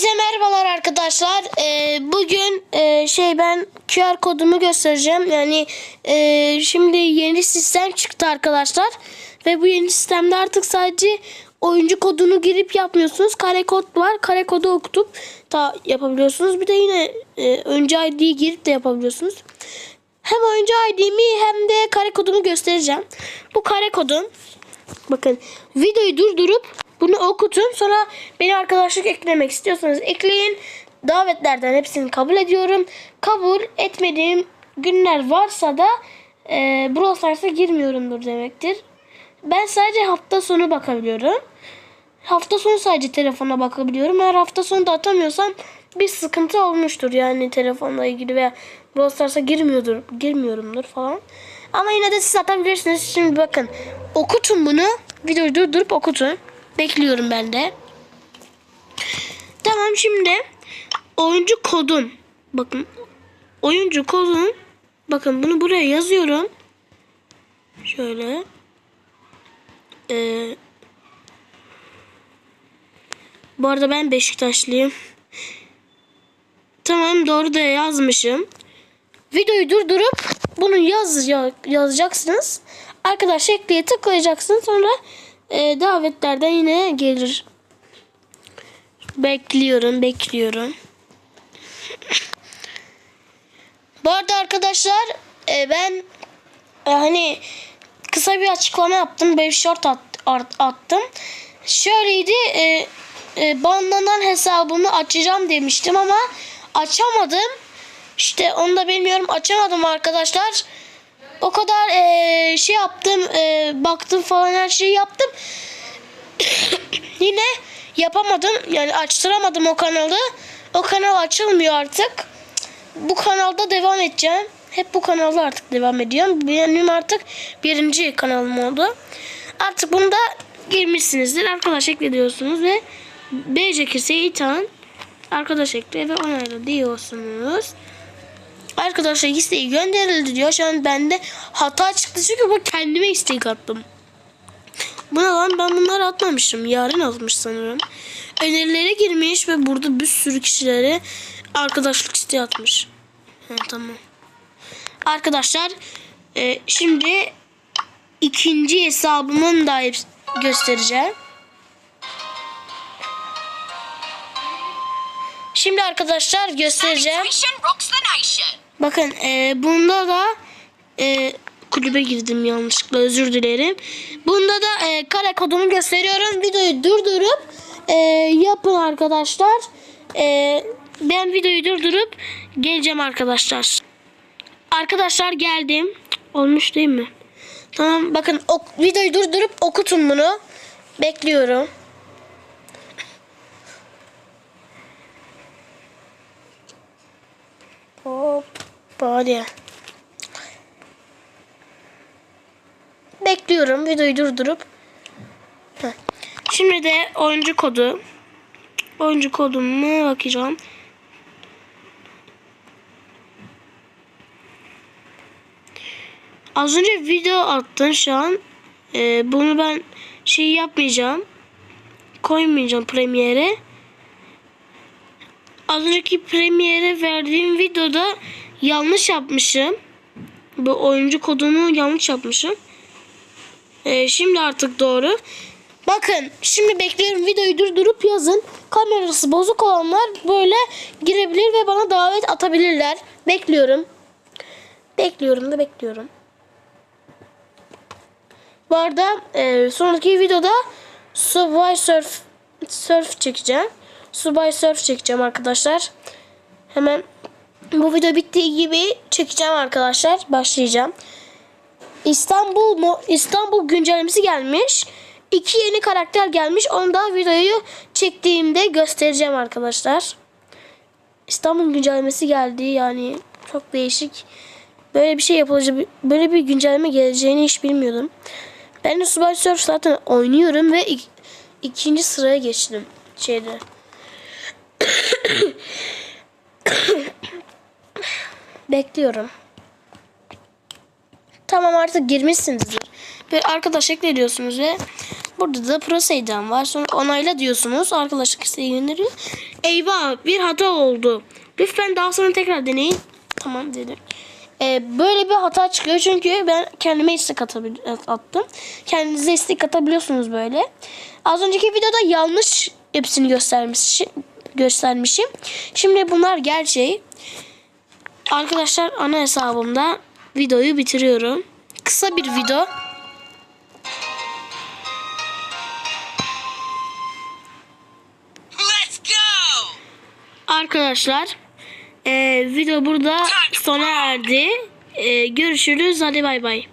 Hepinize merhabalar arkadaşlar. Ee, bugün e, şey ben QR kodumu göstereceğim. Yani e, şimdi yeni sistem çıktı arkadaşlar. Ve bu yeni sistemde artık sadece oyuncu kodunu girip yapmıyorsunuz. Kare kod var. Kare kodu okutup da yapabiliyorsunuz. Bir de yine e, önce ID'yi girip de yapabiliyorsunuz. Hem oyuncu ID'mi hem de kare kodumu göstereceğim. Bu kare kodum Bakın videoyu durdurup bunu okutun. Sonra beni arkadaşlık eklemek istiyorsanız ekleyin. Davetlerden hepsini kabul ediyorum. Kabul etmediğim günler varsa da e, Brawl Stars'a girmiyorumdur demektir. Ben sadece hafta sonu bakabiliyorum. Hafta sonu sadece telefona bakabiliyorum. Eğer hafta sonu da atamıyorsam bir sıkıntı olmuştur yani telefonla ilgili veya Brawl Stars'a girmiyordur, girmiyorumdur falan. Ama yine de siz atabilirsiniz. Şimdi bakın okutun bunu. Videoyu durdurup okutun. Bekliyorum ben de. Tamam şimdi oyuncu kodum. Bakın oyuncu kodum. Bakın bunu buraya yazıyorum. Şöyle. Ee, bu arada ben Beşiktaşlıyım. Tamam doğru da yazmışım. Videoyu durdurup bunu yaz, yazacaksınız. Arkadaş ekleye tıklayacaksınız. Sonra e, davetlerden yine gelir. Bekliyorum, bekliyorum. Bu arada arkadaşlar e, ben e, hani kısa bir açıklama yaptım. Bir short at, at- attım. Şöyleydi. E, e, banlanan hesabımı açacağım demiştim ama açamadım. İşte onu da bilmiyorum. Açamadım arkadaşlar. O kadar e, şey yaptım. e, baktım falan her şeyi yaptım. Yapamadım. Yani açtıramadım o kanalı. O kanal açılmıyor artık. Bu kanalda devam edeceğim. Hep bu kanalda artık devam ediyorum. Benim artık birinci kanalım oldu. Artık bunu da girmişsinizdir. Arkadaş ekliyorsunuz ve BC Kirse'yi iten arkadaş ekle ve onayla diyorsunuz. Arkadaşlar isteği gönderildi diyor. Şu an bende hata çıktı çünkü bu kendime istek attım. Bu ne lan ben bunları atmamışım. Yarın atmış sanırım. Önerilere girmiş ve burada bir sürü kişilere arkadaşlık isteği atmış. Ha, tamam. Arkadaşlar e, şimdi ikinci hesabımın da göstereceğim. Şimdi arkadaşlar göstereceğim. Bakın e, bunda da e, kulübe girdim yanlışlıkla özür dilerim. Bunda da e, kare kodumu gösteriyorum. Videoyu durdurup e, yapın arkadaşlar. E, ben videoyu durdurup geleceğim arkadaşlar. Arkadaşlar geldim. Olmuş değil mi? Tamam bakın ok, videoyu durdurup okutun bunu. Bekliyorum. Hoppa hadi. Bekliyorum videoyu durdurup. Şimdi de oyuncu kodu. Oyuncu kodumu bakacağım. Az önce video attın şu an. Ee, bunu ben şey yapmayacağım. Koymayacağım premiere. Az önceki premiere verdiğim videoda yanlış yapmışım. Bu oyuncu kodunu yanlış yapmışım. Ee, şimdi artık doğru. Bakın şimdi bekliyorum videoyu durdurup yazın. Kamerası bozuk olanlar böyle girebilir ve bana davet atabilirler. Bekliyorum. Bekliyorum da bekliyorum. Bu arada e, sonraki videoda Subway Surf, surf çekeceğim. Subway Surf çekeceğim arkadaşlar. Hemen bu video bittiği gibi çekeceğim arkadaşlar. Başlayacağım. İstanbul İstanbul güncellemesi gelmiş. İki yeni karakter gelmiş. Onu da videoyu çektiğimde göstereceğim arkadaşlar. İstanbul güncellemesi geldi. Yani çok değişik. Böyle bir şey yapılacak. Böyle bir güncelleme geleceğini hiç bilmiyordum. Ben de Subway Surf zaten oynuyorum ve ik- ikinci sıraya geçtim şeyde. Bekliyorum. Tamam artık girmişsinizdir. Ve arkadaş ekliyorsunuz ve burada da Proseidon var. Sonra onayla diyorsunuz. Arkadaşlık isteği gönderiyor. Eyvah bir hata oldu. Lütfen daha sonra tekrar deneyin. Tamam dedim. Ee, böyle bir hata çıkıyor çünkü ben kendime istek attım. Kendinize istek atabiliyorsunuz böyle. Az önceki videoda yanlış hepsini göstermiş, göstermişim. Şimdi bunlar gerçeği. Arkadaşlar ana hesabımda videoyu bitiriyorum. Kısa bir video. Let's go! Arkadaşlar e, video burada sona erdi. E, görüşürüz. Hadi bay bay.